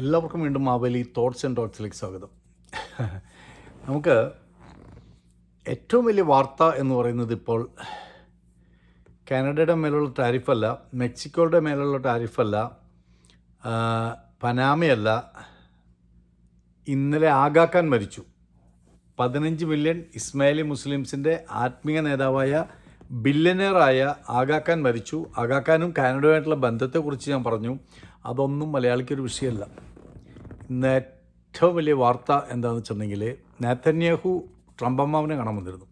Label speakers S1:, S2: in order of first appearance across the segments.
S1: എല്ലാവർക്കും വീണ്ടും Maveli thoughts and ഡോട്ട്സിലേക്ക് സ്വാഗതം. നമുക്ക് ഏറ്റവും വലിയ വാർത്ത എന്ന് പറയുന്നത് ഇപ്പോൾ കാനഡയുടെ മേലുള്ള ടാരിഫല്ല മെക്സിക്കോയുടെ മേലുള്ള ടാരിഫല്ല പനാമയല്ല ഇന്നലെ ആഗാക്കാൻ മരിച്ചു. പതിനഞ്ച് മില്യൺ ഇസ്മായിലി മുസ്ലിംസിന്റെ ആത്മീയ നേതാവായ ബില്ലനറായ ആഗാക്കാൻ മരിച്ചു. ആഗാക്കാനും കാനഡയുമായിട്ടുള്ള ബന്ധത്തെക്കുറിച്ച് ഞാൻ പറഞ്ഞു. അതൊന്നും മലയാളിക്കൊരു വിഷയമല്ല. ഇന്ന് ഏറ്റവും വലിയ വാർത്ത എന്താണെന്ന് വെച്ചിട്ടുണ്ടെങ്കിൽ നാത്തന്യാഹു ട്രംപമ്മാവിനെ കാണാൻ വന്നിരുന്നു.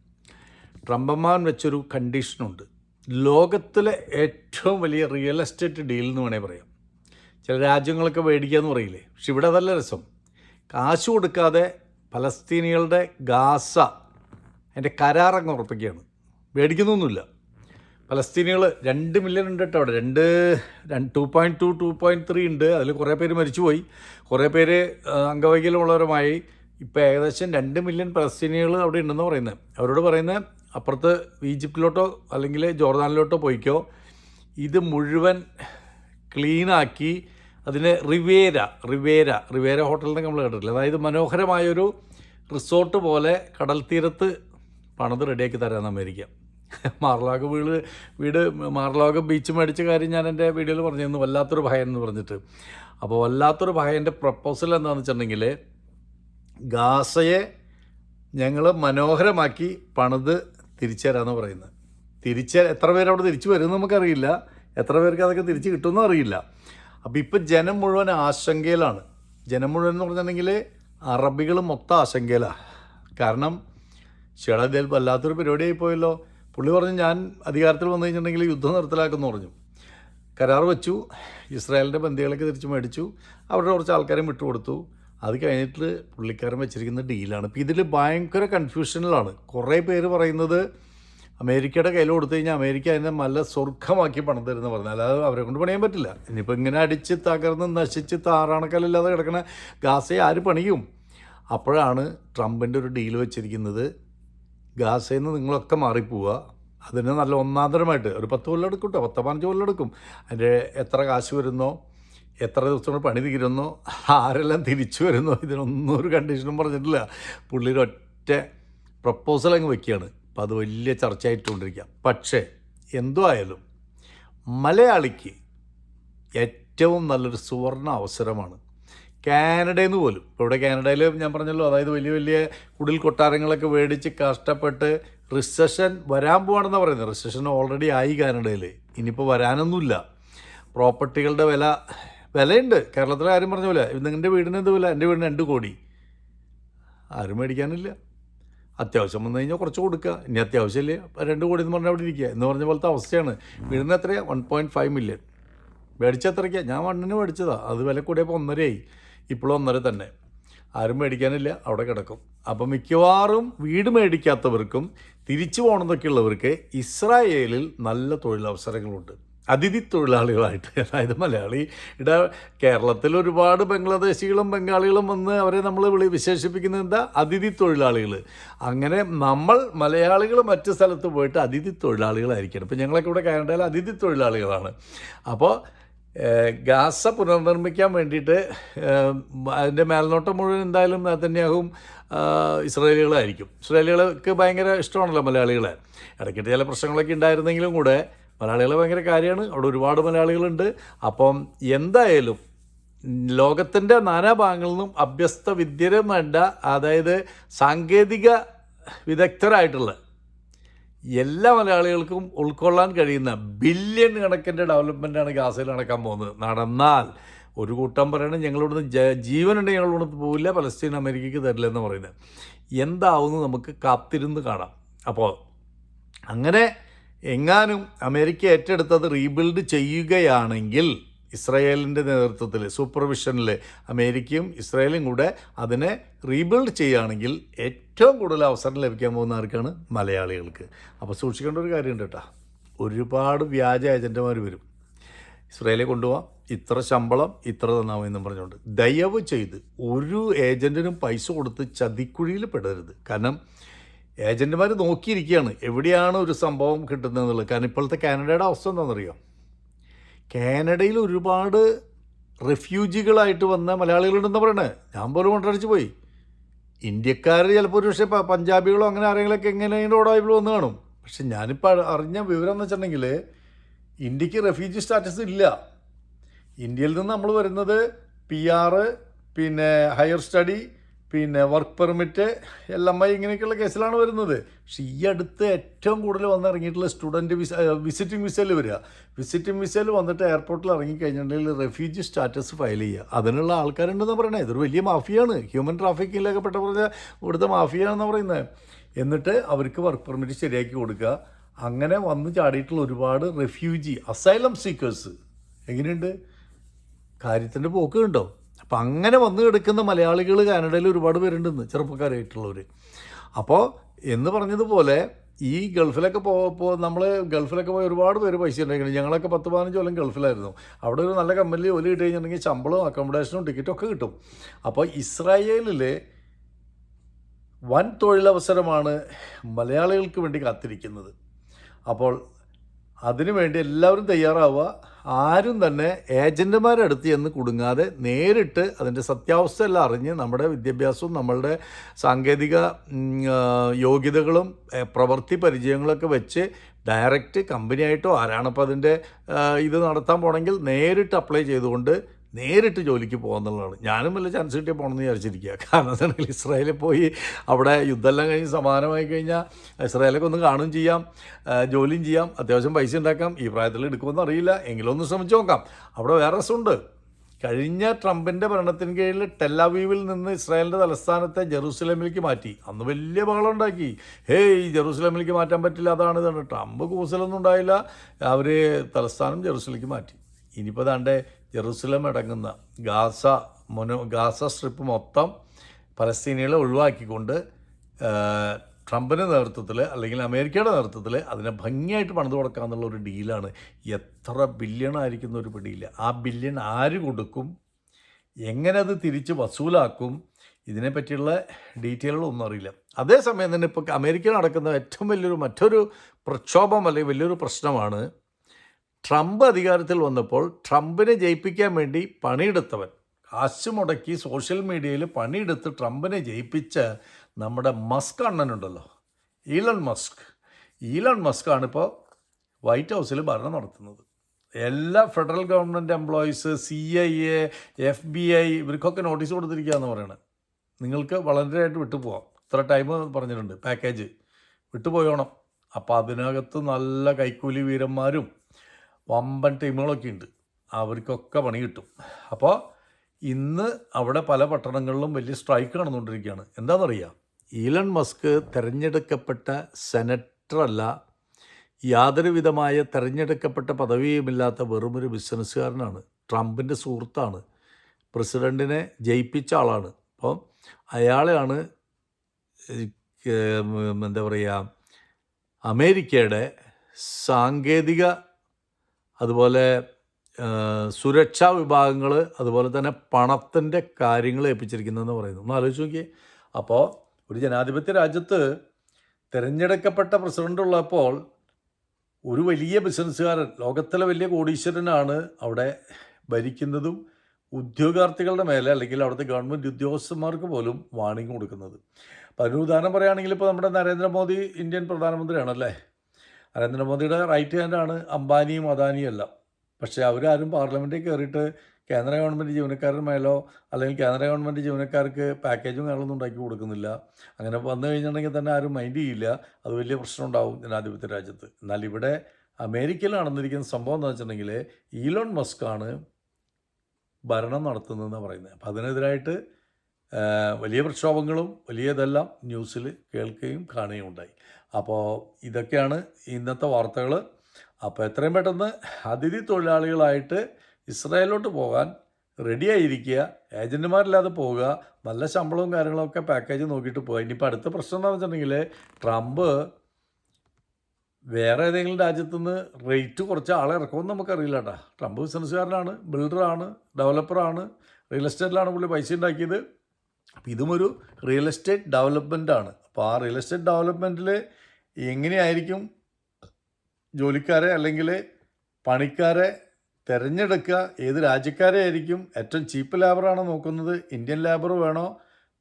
S1: ട്രംപമ്മാവൻ വെച്ചൊരു കണ്ടീഷനുണ്ട് ലോകത്തിലെ ഏറ്റവും വലിയ റിയൽ എസ്റ്റേറ്റ് ഡീൽ എന്ന് വേണേൽ പറയാം. ചില രാജ്യങ്ങളൊക്കെ മേടിക്കുക എന്ന് പറയില്ലേ? പക്ഷെ ഇവിടെ നല്ല രസം. കാശ് കൊടുക്കാതെ പലസ്തീനികളുടെ ഗാസ അതിന്റെ കരാറങ്ങ് ഉറപ്പിക്കുകയാണ്. മേടിക്കുന്നൊന്നുമില്ല. പലസ്തീനികൾ രണ്ട് മില്യൺ ഉണ്ട് കേട്ടോ അവിടെ. രണ്ട് two point two two point three ഉണ്ട്. അതിൽ കുറേ പേര് മരിച്ചുപോയി. കുറേ പേര് അംഗവൈകല്യമുള്ളവരുമായി. ഇപ്പോൾ ഏകദേശം രണ്ട് മില്യൺ പലസ്തീനികൾ അവിടെ ഉണ്ടെന്ന് പറയുന്നത്. അവരോട് പറയുന്നത് അപ്പുറത്ത് ഈജിപ്തിലോട്ടോ അല്ലെങ്കിൽ ജോർദാനിലോട്ടോ പോയിക്കോ. ഇത് മുഴുവൻ ക്ലീനാക്കി അതിന് റിവേര റിവേര റിവേര എന്നൊക്കെ നമ്മൾ കേട്ടിട്ടില്ല? അതായത് മനോഹരമായൊരു റിസോർട്ട് പോലെ കടൽ തീരത്ത് പണിത് റെഡിയാക്കി തരാമെന്ന് അമേരിക്ക. മാർലാഗ് വീട് വീട് മാർലോക ബീച്ച് മേടിച്ച കാര്യം ഞാൻ എന്റെ വീഡിയോയിൽ പറഞ്ഞിരുന്നു. വല്ലാത്തൊരു ഭയം എന്ന് പറഞ്ഞിട്ട്. അപ്പോൾ വല്ലാത്തൊരു ഭയന്റെ പ്രപ്പോസൽ എന്താണെന്ന് വെച്ചിട്ടുണ്ടെങ്കിൽ ഗാസയെ ഞങ്ങൾ മനോഹരമാക്കി പണിത് തിരിച്ചുതരാമെന്ന് പറയുന്നത്. തിരിച്ച് എത്ര പേര് അവിടെ തിരിച്ചു വരും നമുക്കറിയില്ല. എത്ര പേർക്ക് അതൊക്കെ തിരിച്ച് കിട്ടുമെന്നും അറിയില്ല. അപ്പോൾ ഇപ്പം ജനം മുഴുവൻ ആശങ്കയിലാണ്. ജനം മുഴുവൻ എന്ന് പറഞ്ഞിട്ടുണ്ടെങ്കിൽ അറബികൾ മൊത്തം ആശങ്കയിലാണ്. കാരണം ഷെഡയിൽ വല്ലാത്തൊരു പരിപാടിയായി പോയല്ലോ പുള്ളി പറഞ്ഞു ഞാൻ അധികാരത്തിൽ വന്നു കഴിഞ്ഞിട്ടുണ്ടെങ്കിൽ യുദ്ധം നിർത്തലാക്കുമെന്ന് പറഞ്ഞു. കരാർ വെച്ചു ഇസ്രായേലിന്റെ ബന്ദികളൊക്കെ തിരിച്ചു മേടിച്ചു അവരുടെ കുറച്ച് ആൾക്കാരെ വിട്ടുകൊടുത്തു. അത് കഴിഞ്ഞിട്ട് പുള്ളിക്കാരൻ വെച്ചിരിക്കുന്ന ഡീലാണ്. ഇപ്പം ഇതിൽ ഭയങ്കര കൺഫ്യൂഷനിലാണ് കുറേ പേര് പറയുന്നത് അമേരിക്കയുടെ കയ്യിൽ കൊടുത്തു കഴിഞ്ഞാൽ അമേരിക്ക അതിനെ നല്ല സ്വർഗമാക്കി പണം തരുന്ന പറഞ്ഞു. അല്ലാതെ അവരെ കൊണ്ട് പണിയാൻ പറ്റില്ല. ഇനിയിപ്പോൾ ഇങ്ങനെ അടിച്ച് തകർന്ന് നശിച്ച് താറാണക്കല്ലാതെ കിടക്കണ ഗാസയെ ആര് പണിയും? അപ്പോഴാണ് ട്രംപിന്റെ ഒരു ഡീൽ വെച്ചിരിക്കുന്നത്. ഗാസയിൽ നിന്ന് നിങ്ങളൊക്കെ മാറിപ്പോവുക. അതിന് നല്ല ഒന്നാന്തരമായിട്ട് ഒരു പത്ത് കൊല്ലം എടുക്കും കേട്ടോ പത്ത് പതിനഞ്ച് കൊല്ലം എടുക്കും അതിന്റെ എത്ര കാശ് വരുന്നോ എത്ര ദിവസം കൊണ്ട് പണി തീരുന്നോ ആരെല്ലാം തിരിച്ചു വരുന്നോ ഇതിനൊന്നും ഒരു കണ്ടീഷനും പറഞ്ഞിട്ടില്ല. പുള്ളിയുടെ ഒറ്റ പ്രപ്പോസൽ അങ്ങ് വെക്കുകയാണ്. അപ്പം അത് വലിയ ചർച്ചയായിട്ടുകൊണ്ടിരിക്കുക. പക്ഷേ എന്തോ ആയാലും മലയാളിക്ക് ഏറ്റവും നല്ലൊരു സുവർണ അവസരമാണ് കാനഡയിൽ നിന്ന് പോലും. ഇപ്പോൾ ഇവിടെ കാനഡയിൽ ഞാൻ പറഞ്ഞല്ലോ അതായത് വലിയ വലിയ കുടിൽ കൊട്ടാരങ്ങളൊക്കെ മേടിച്ച് കഷ്ടപ്പെട്ട് റിസഷൻ വരാൻ പോവാണെന്നാണ് പറയുന്നത്. റിസഷൻ ഓൾറെഡി ആയി കാനഡയിൽ. ഇനിയിപ്പോൾ വരാനൊന്നുമില്ല. പ്രോപ്പർട്ടികളുടെ വില വിലയുണ്ട്. കേരളത്തിലെ ആരും പറഞ്ഞ പോലെ നിങ്ങളുടെ വീടിന് എന്ത് വില? എന്റെ വീടിന് രണ്ട് കോടി. ആരും മേടിക്കാനില്ല. അത്യാവശ്യം വന്നു കഴിഞ്ഞാൽ കുറച്ച് കൊടുക്കുക. ഇനി അത്യാവശ്യമില്ലേ. രണ്ട് കോടി എന്ന് പറഞ്ഞാൽ അവിടെ ഇരിക്കുക. എന്ന് പറഞ്ഞ പോലത്തെ അവസ്ഥയാണ്. വീടിന് എത്രയാണ് വൺ പോയിന്റ് ഫൈവ് മില്യൺ മേടിച്ചത്രയ്ക്കാണ് ഞാൻ വണ്ണിന് മേടിച്ചതാണ് അത് വില കൂടിയപ്പോൾ ഒന്നരയായി. ഇപ്പോഴും ഒന്നര തന്നെ. ആരും മേടിക്കാനില്ല അവിടെ കിടക്കും. അപ്പം മിക്കവാറും വീട് മേടിക്കാത്തവർക്കും തിരിച്ചു പോകണമെന്നൊക്കെ ഉള്ളവർക്ക് ഇസ്രായേലിൽ നല്ല തൊഴിലവസരങ്ങളുണ്ട്. അതിഥി തൊഴിലാളികളായിട്ട് അതായത് മലയാളി ഇട കേരളത്തിൽ ഒരുപാട് ബംഗ്ലാദേശികളും ബംഗാളികളും വന്ന് അവരെ നമ്മൾ വിളി വിശേഷിപ്പിക്കുന്നത് എന്താ? അതിഥി തൊഴിലാളികൾ. അങ്ങനെ നമ്മൾ മലയാളികൾ മറ്റു സ്ഥലത്ത് പോയിട്ട് അതിഥി തൊഴിലാളികളായിരിക്കണം. ഇപ്പം ഞങ്ങളൊക്കെ ഇവിടെ കാനഡയിൽ അതിഥി തൊഴിലാളികളാണ്. അപ്പോൾ ഗാസ പുനർനിർമ്മിക്കാൻ വേണ്ടിയിട്ട് അതിന്റെ മേൽനോട്ടം മുഴുവൻ എന്തായാലും തന്നെയാകും ഇസ്രായേലികളായിരിക്കും. ഇസ്രായേലികൾക്ക് ഭയങ്കര ഇഷ്ടമാണല്ലോ മലയാളികളെ. ഇടയ്ക്കിട്ട് ചില പ്രശ്നങ്ങളൊക്കെ ഉണ്ടായിരുന്നെങ്കിലും കൂടെ മലയാളികളെ ഭയങ്കര കാര്യമാണ്. അവിടെ ഒരുപാട് മലയാളികളുണ്ട്. അപ്പം എന്തായാലും ലോകത്തിന്റെ നാനാഭാഗങ്ങളിൽ നിന്നും അഭ്യസ്ത വിദ്യരും വേണ്ട അതായത് സാങ്കേതിക വിദഗ്ധരായിട്ടുള്ള എല്ലാ മലയാളികൾക്കും ഉൾക്കൊള്ളാൻ കഴിയുന്ന ബില്യൺ കണക്കിന്റെ ഡെവലപ്മെന്റാണ് ഗാസയിൽ നടക്കാൻ പോകുന്നത്. നടന്നാൽ ഒരു കൂട്ടം പറയണം ഞങ്ങളിവിടുന്ന് ജ- ജീവനുണ്ടെങ്കിൽ ഞങ്ങളിവിടുന്ന് പോവില്ല പലസ്തീൻ അമേരിക്കയ്ക്ക് തരില്ല എന്ന് പറയുന്നത്. എന്താവുമെന്ന് നമുക്ക് കാത്തിരുന്ന് കാണാം. അപ്പോൾ അങ്ങനെ എങ്ങാനും അമേരിക്ക ഏറ്റെടുത്തത് റീബിൽഡ് ചെയ്യുകയാണെങ്കിൽ ഇസ്രായേലിന്റെ നേതൃത്വത്തിൽ സൂപ്പർവിഷനിൽ അമേരിക്കയും ഇസ്രായേലും കൂടെ അതിനെ റീബിൽഡ് ചെയ്യുകയാണെങ്കിൽ ഏറ്റവും കൂടുതൽ അവസരം ലഭിക്കാൻ പോകുന്ന ആർക്കാണ്? മലയാളികൾക്ക്. അപ്പോൾ സൂക്ഷിക്കേണ്ട ഒരു കാര്യമുണ്ട് കേട്ടോ. ഒരുപാട് വ്യാജ ഏജന്റുമാർ വരും. ഇസ്രായേലിൽ കൊണ്ടുപോകാം ഇത്ര ശമ്പളം ഇത്ര തന്നാൽ മതി എന്നും പറഞ്ഞുകൊണ്ട്. ദയവ് ചെയ്ത് ഒരു ഏജന്റിനും പൈസ കൊടുത്ത് ചതിക്കുഴിയിൽ പെടരുത്. കാരണം ഏജന്റുമാർ നോക്കിയിരിക്കുകയാണ്. എവിടെയാണ് ഒരു സംഭവം കിട്ടുന്നതെന്നുള്ളത് കാരണം ഇപ്പോഴത്തെ കാനഡയുടെ അവസ്ഥ എന്താണെന്നറിയോ? കാനഡയിൽ ഒരുപാട് റെഫ്യൂജികളായിട്ട് വന്ന മലയാളികളുണ്ടെന്ന് പറയണേ. ഞാൻ പോലും കൊണ്ടടിച്ച് പോയി. ഇന്ത്യക്കാർ ചിലപ്പോൾ ഒരു പക്ഷേ പഞ്ചാബികളോ അങ്ങനെ ആരെങ്കിലുമൊക്കെ എങ്ങനെയെങ്കിലും ഓടായ്പ വന്ന് കാണും. പക്ഷെ ഞാനിപ്പോൾ അറിഞ്ഞ വിവരം എന്ന് വെച്ചിട്ടുണ്ടെങ്കിൽ ഇന്ത്യയ്ക്ക് റെഫ്യൂജി സ്റ്റാറ്റസ് ഇല്ല. ഇന്ത്യയിൽ നിന്ന് നമ്മൾ വരുന്നത് പി ആറ് പിന്നെ ഹയർ സ്റ്റഡി പിന്നെ വർക്ക് പെർമിറ്റ് എല്ലാം ആയി ഇങ്ങനെയൊക്കെയുള്ള കേസിലാണ് വരുന്നത്. പക്ഷെ ഈ അടുത്ത് ഏറ്റവും കൂടുതൽ വന്നിറങ്ങിയിട്ടുള്ള സ്റ്റുഡന്റ് വിസ വിസിറ്റിംഗ് വിസയിൽ വരിക. വിസിറ്റിംഗ് വിസയിൽ വന്നിട്ട് എയർപോർട്ടിൽ ഇറങ്ങിക്കഴിഞ്ഞിട്ടുണ്ടെങ്കിൽ റെഫ്യൂജി സ്റ്റാറ്റസ് ഫയൽ ചെയ്യുക. അതിനുള്ള ആൾക്കാരുണ്ടെന്ന് പറയണേ. ഇതൊരു വലിയ മാഫിയാണ്. ഹ്യൂമൻ ട്രാഫിക്കിങ്ങിലൊക്കെ പെട്ട പറഞ്ഞ ഇവിടുത്തെ മാഫിയാണെന്ന് പറയുന്നത് എന്നിട്ട് അവർക്ക് വർക്ക് പെർമിറ്റ് ശരിയാക്കി കൊടുക്കുക. അങ്ങനെ വന്ന് ചാടിയിട്ടുള്ള ഒരുപാട് റെഫ്യൂജി അസൈലം സീക്കേഴ്സ് എങ്ങനെയുണ്ട്? കാര്യത്തിന്റെ പോക്ക് കണ്ടോ? അപ്പം അങ്ങനെ വന്നു കിടക്കുന്ന മലയാളികൾ കാനഡയിൽ ഒരുപാട് പേരുണ്ടെന്ന് ചെറുപ്പക്കാരായിട്ടുള്ളവർ അപ്പോൾ എന്ന് പറഞ്ഞതുപോലെ ഈ ഗൾഫിലൊക്കെ പോ നമ്മൾ ഗൾഫിലൊക്കെ പോയി ഒരുപാട് പേര് പൈസ ഉണ്ടായിരുന്നു ഞങ്ങളൊക്കെ പത്ത് പതിനഞ്ച് കൊല്ലം ഗൾഫിലായിരുന്നു. അവിടെ ഒരു നല്ല കമ്പനിയിൽ ജോലി കിട്ടി കഴിഞ്ഞിട്ടുണ്ടെങ്കിൽ ശമ്പളവും അക്കോമഡേഷനും ടിക്കറ്റും ഒക്കെ കിട്ടും. അപ്പോൾ ഇസ്രായേലിൽ വൻ തൊഴിലവസരമാണ് മലയാളികൾക്ക് വേണ്ടി കാത്തിരിക്കുന്നത്. അപ്പോൾ അതിനുവേണ്ടി എല്ലാവരും തയ്യാറാവുക. ആരും തന്നെ ഏജന്റുമാരുടെ അടുത്ത് ചെന്ന് കുടുങ്ങാതെ നേരിട്ട് അതിന്റെ സത്യാവസ്ഥ എല്ലാം അറിഞ്ഞ് നമ്മുടെ വിദ്യാഭ്യാസവും നമ്മളുടെ സാങ്കേതിക യോഗ്യതകളും പ്രവൃത്തി പരിചയങ്ങളൊക്കെ വെച്ച് ഡയറക്റ്റ് കമ്പനിയായിട്ടോ ആരാണിപ്പോൾ അതിന്റെ ഇത് നടത്താൻ പോണെങ്കിൽ നേരിട്ട് അപ്ലൈ ചെയ്തുകൊണ്ട് നേരിട്ട് ജോലിക്ക് പോകുന്നുള്ളതാണ് ഞാനും വല്ല ചാൻസ് കിട്ടിയാൽ പോകണമെന്ന് വിചാരിച്ചിരിക്കുക കാരണം എന്താണെങ്കിൽ ഇസ്രായേലിൽ പോയി അവിടെ യുദ്ധമെല്ലാം കഴിഞ്ഞ് സമാനമായി കഴിഞ്ഞാൽ ഇസ്രായേലൊക്കെ ഒന്ന് കാണുകയും ചെയ്യാം ജോലിയും ചെയ്യാം അത്യാവശ്യം പൈസ ഉണ്ടാക്കാം ഈ പ്രായത്തിൽ എടുക്കുമെന്ന് അറിയില്ല. എങ്കിലും ഒന്ന് ശ്രമിച്ചു നോക്കാം. അവിടെ വേറെ രസമുണ്ട്. കഴിഞ്ഞ ട്രംപിന്റെ ഭരണത്തിന് കീഴിൽ ടെല്ലാവീവിൽ നിന്ന് ഇസ്രായേലിന്റെ തലസ്ഥാനത്തെ ജെറൂസലേമിലേക്ക് മാറ്റി. അന്ന് വലിയ ബഹളം ഉണ്ടാക്കി ഹേയ് ജെറൂസലേമിലേക്ക് മാറ്റാൻ പറ്റില്ല. അതാണ് ഇതാണ്. ട്രംപ് കൂസലൊന്നും ഉണ്ടായില്ല. അവർ തലസ്ഥാനം ജെറൂസലേക്ക് മാറ്റി. ഇനിയിപ്പോൾ താണ്ട് ജെറൂസലം അടങ്ങുന്ന ഗാസ മൊനോ ഗാസ സ്ട്രിപ്പ് മൊത്തം പലസ്തീനികളെ ഒഴിവാക്കിക്കൊണ്ട് ട്രംപിന്റെ നേതൃത്വത്തിൽ അല്ലെങ്കിൽ അമേരിക്കയുടെ നേതൃത്വത്തിൽ അതിനെ ഭംഗിയായിട്ട് പണിത് കൊടുക്കാമെന്നുള്ള ഒരു ഡീലാണ്. എത്ര ബില്യൺ ആയിരിക്കുന്ന ഒരു പിടിയില്ല. ആ ബില്യൺ ആര് കൊടുക്കും? എങ്ങനെ അത് തിരിച്ച് വസൂലാക്കും? ഇതിനെപ്പറ്റിയുള്ള ഡീറ്റെയിലുകളൊന്നും അറിയില്ല. അതേസമയം തന്നെ ഇപ്പോൾ അമേരിക്കയിൽ നടക്കുന്ന ഏറ്റവും വലിയൊരു മറ്റൊരു പ്രക്ഷോഭം അല്ലെങ്കിൽ വലിയൊരു പ്രശ്നമാണ് ട്രംപ് അധികാരത്തിൽ വന്നപ്പോൾ ട്രംപിനെ ജയിപ്പിക്കാൻ വേണ്ടി പണിയെടുത്തവൻ. കാശ് മുടക്കി സോഷ്യൽ മീഡിയയിൽ പണിയെടുത്ത് ട്രംപിനെ ജയിപ്പിച്ച നമ്മുടെ മസ്ക് അണ്ണനുണ്ടല്ലോ. Elon Musk. ഈലൺ മസ്ക് ഇപ്പോൾ വൈറ്റ് ഹൗസിൽ ഭരണം നടത്തുന്നത്. എല്ലാ federal government employees C I A F B I ഇവർക്കൊക്കെ നോട്ടീസ് കൊടുത്തിരിക്കുക എന്ന് പറയണത് നിങ്ങൾക്ക് വളരെയായിട്ട് വിട്ടുപോകാം ഇത്ര ടൈം പറഞ്ഞിട്ടുണ്ട്. പാക്കേജ്. വിട്ടുപോയോണം അപ്പോൾ അതിനകത്ത് നല്ല കൈക്കൂലി വീരന്മാരും വമ്പൻ ടീമുകളൊക്കെ ഉണ്ട്. അവർക്കൊക്കെ പണി കിട്ടും. അപ്പോൾ ഇന്ന് അവിടെ പല പട്ടണങ്ങളിലും വലിയ സ്ട്രൈക്ക് നടന്നുകൊണ്ടിരിക്കുകയാണ്. എന്താണെന്നറിയാം ഈലൺ മസ്ക് തിരഞ്ഞെടുക്കപ്പെട്ട സെനറ്ററല്ല യാതൊരു വിധമായ തിരഞ്ഞെടുക്കപ്പെട്ട പദവിയുമില്ലാത്ത വെറുമൊരു ബിസിനസ്സുകാരനാണ് ട്രംപിന്റെ സുഹൃത്താണ്. പ്രസിഡന്റിനെ ജയിപ്പിച്ച ആളാണ്. അപ്പോൾ അയാളെയാണ് എന്താ പറയുക അമേരിക്കയുടെ സാങ്കേതിക അതുപോലെ സുരക്ഷാ വിഭാഗങ്ങൾ അതുപോലെ തന്നെ പണത്തിന്റെ കാര്യങ്ങൾ ഏൽപ്പിച്ചിരിക്കുന്നതെന്ന് പറയുന്നു. ഒന്ന് ആലോചിച്ച് നോക്കിയേ. അപ്പോൾ ഒരു ജനാധിപത്യ രാജ്യത്ത് തിരഞ്ഞെടുക്കപ്പെട്ട പ്രസിഡന്റ് ഉള്ളപ്പോൾ ഒരു വലിയ ബിസിനസ്സുകാരൻ ലോകത്തിലെ വലിയ കോടീശ്വരനാണ് അവിടെ ഭരിക്കുന്നതും ഉദ്യോഗാർത്ഥികളുടെ മേലെ അല്ലെങ്കിൽ അവിടുത്തെ ഗവൺമെന്റ് ഉദ്യോഗസ്ഥന്മാർക്ക് പോലും വാണിംഗ് കൊടുക്കുന്നത്. അപ്പം അതിന് ഉദാഹരണം പറയുകയാണെങ്കിൽ ഇപ്പോൾ നമ്മുടെ നരേന്ദ്രമോദി ഇന്ത്യൻ പ്രധാനമന്ത്രിയാണല്ലേ? നരേന്ദ്രമോദിയുടെ റൈറ്റ് ഹാൻഡാണ് അംബാനിയും അദാനിയും എല്ലാം. പക്ഷേ അവരാരും പാർലമെന്റിൽ കയറിയിട്ട് കേന്ദ്ര ഗവൺമെന്റ് ജീവനക്കാരുടെ മേലോ അല്ലെങ്കിൽ കേന്ദ്ര ഗവൺമെന്റ് ജീവനക്കാർക്ക് പാക്കേജും കാര്യങ്ങളൊന്നും ഉണ്ടാക്കി കൊടുക്കുന്നില്ല. അങ്ങനെ വന്നു കഴിഞ്ഞിട്ടുണ്ടെങ്കിൽ തന്നെ ആരും മൈൻഡ് ചെയ്യില്ല. അത് വലിയ പ്രശ്നം ഉണ്ടാവും ജനാധിപത്യ രാജ്യത്ത്. എന്നാൽ ഇവിടെ അമേരിക്കയിൽ നടന്നിരിക്കുന്ന സംഭവം എന്ന് വെച്ചിട്ടുണ്ടെങ്കിൽ ഈലോൺ മസ്ക് ആണ് ഭരണം നടത്തുന്നതെന്ന് പറയുന്നത്. അപ്പം അതിനെതിരായിട്ട് വലിയ പ്രക്ഷോഭങ്ങളും വലിയതെല്ലാം ന്യൂസിൽ കേൾക്കുകയും കാണുകയും ഉണ്ടായി. അപ്പോൾ ഇതൊക്കെയാണ് ഇന്നത്തെ വാർത്തകൾ. അപ്പോൾ എത്രയും പെട്ടെന്ന് അതിഥി തൊഴിലാളികളായിട്ട് ഇസ്രായേലിലോട്ട് പോകാൻ റെഡിയായിരിക്കുക ഏജന്റുമാരില്ലാതെ പോവുക. നല്ല ശമ്പളവും കാര്യങ്ങളൊക്കെ പാക്കേജ് നോക്കിയിട്ട് പോവുക. ഇനിയിപ്പോൾ അടുത്ത പ്രശ്നം എന്താണെന്ന് വെച്ചിട്ടുണ്ടെങ്കിൽ ട്രംപ് വേറെ ഏതെങ്കിലും രാജ്യത്തുനിന്ന് റേറ്റ് കുറച്ച് ആളെ ഇറക്കുമെന്ന് നമുക്കറിയില്ല കേട്ടോ. ട്രംപ് ബിസിനസ്സുകാരനാണ് ബിൽഡറാണ് ഡെവലപ്പറാണ് റിയൽ എസ്റ്റേറ്റിലാണ് പുള്ളി പൈസ ഉണ്ടാക്കിയത്. അപ്പോൾ ഇതും ഒരു റിയൽ എസ്റ്റേറ്റ് ഡെവലപ്മെന്റ് ആണ്. അപ്പോൾ ആ റിയൽ എസ്റ്റേറ്റ് ഡെവലപ്മെന്റിൽ എങ്ങനെയായിരിക്കും ജോലിക്കാരെ അല്ലെങ്കിൽ പണിക്കാരെ തിരഞ്ഞെടുക്കുക? ഏത് രാജ്യക്കാരെ ആയിരിക്കും ഏറ്റവും ചീപ്പ് ലേബറാണോ നോക്കുന്നത്? ഇന്ത്യൻ ലേബർ വേണോ?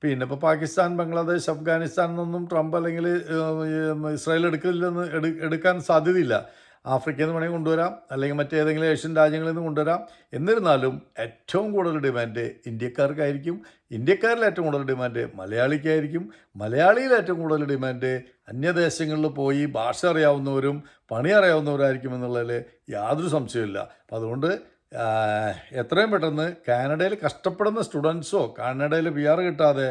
S1: പിന്നെ ഇപ്പോൾ പാകിസ്ഥാൻ ബംഗ്ലാദേശ് അഫ്ഗാനിസ്ഥാൻ എന്നൊന്നും ട്രംപ് അല്ലെങ്കിൽ ഇസ്രായേൽ എടുക്കില്ലെന്ന് എടു എടുക്കാൻ സാധ്യതയില്ല. ആഫ്രിക്കയിൽ നിന്ന് വേണമെങ്കിൽ കൊണ്ടുവരാം. അല്ലെങ്കിൽ മറ്റേതെങ്കിലും ഏഷ്യൻ രാജ്യങ്ങളിൽ നിന്ന് കൊണ്ടുവരാം. എന്നിരുന്നാലും ഏറ്റവും കൂടുതൽ ഡിമാൻഡ് ഇന്ത്യക്കാർക്കായിരിക്കും. ഇന്ത്യക്കാരിൽ ഏറ്റവും കൂടുതൽ ഡിമാൻഡ് മലയാളിക്കായിരിക്കും. മലയാളിയിൽ ഏറ്റവും കൂടുതൽ ഡിമാൻഡ് അന്യദേശങ്ങളിൽ പോയി ഭാഷ അറിയാവുന്നവരും പണി അറിയാവുന്നവരായിരിക്കും എന്നുള്ളതിൽ യാതൊരു സംശയമില്ല അപ്പം അതുകൊണ്ട് എത്രയും പെട്ടെന്ന് കാനഡയിൽ കഷ്ടപ്പെടുന്ന സ്റ്റുഡൻസോ കാനഡയിൽ പി ആർ കിട്ടാതെ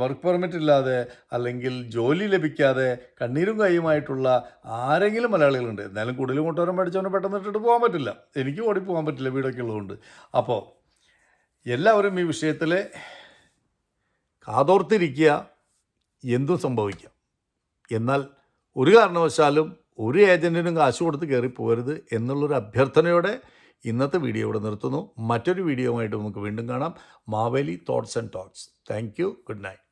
S1: വർക്ക് പെർമിറ്റ് ഇല്ലാതെ അല്ലെങ്കിൽ ജോലി ലഭിക്കാതെ കണ്ണീരും കൈയുമായിട്ടുള്ള ആരെങ്കിലും മലയാളികളുണ്ട്. എന്നാലും കൂടുതലും കൊണ്ടുവരാൻ പഠിച്ചവനെ പെട്ടെന്ന് ഇട്ടിട്ട് പോകാൻ പറ്റില്ല. എനിക്ക് ഓടി പോകാൻ പറ്റില്ല വീടൊക്കെ ഉള്ളതുകൊണ്ട്. അപ്പോൾ എല്ലാവരും ഈ വിഷയത്തിൽ കാതോർത്തിരിക്കുക എന്തും സംഭവിക്കാം. എന്നാൽ ഒരു കാരണവശാലും ഒരു ഏജന്റിനും കാശ് കൊടുത്ത് കയറി പോകരുത് എന്നുള്ളൊരു അഭ്യർത്ഥനയോടെ ഇന്നത്തെ വീഡിയോ ഇവിടെ നിർത്തുന്നു. മറ്റൊരു വീഡിയോയുമായിട്ട് നമുക്ക് വീണ്ടും കാണാം. Maveli thoughts and talks thank you good night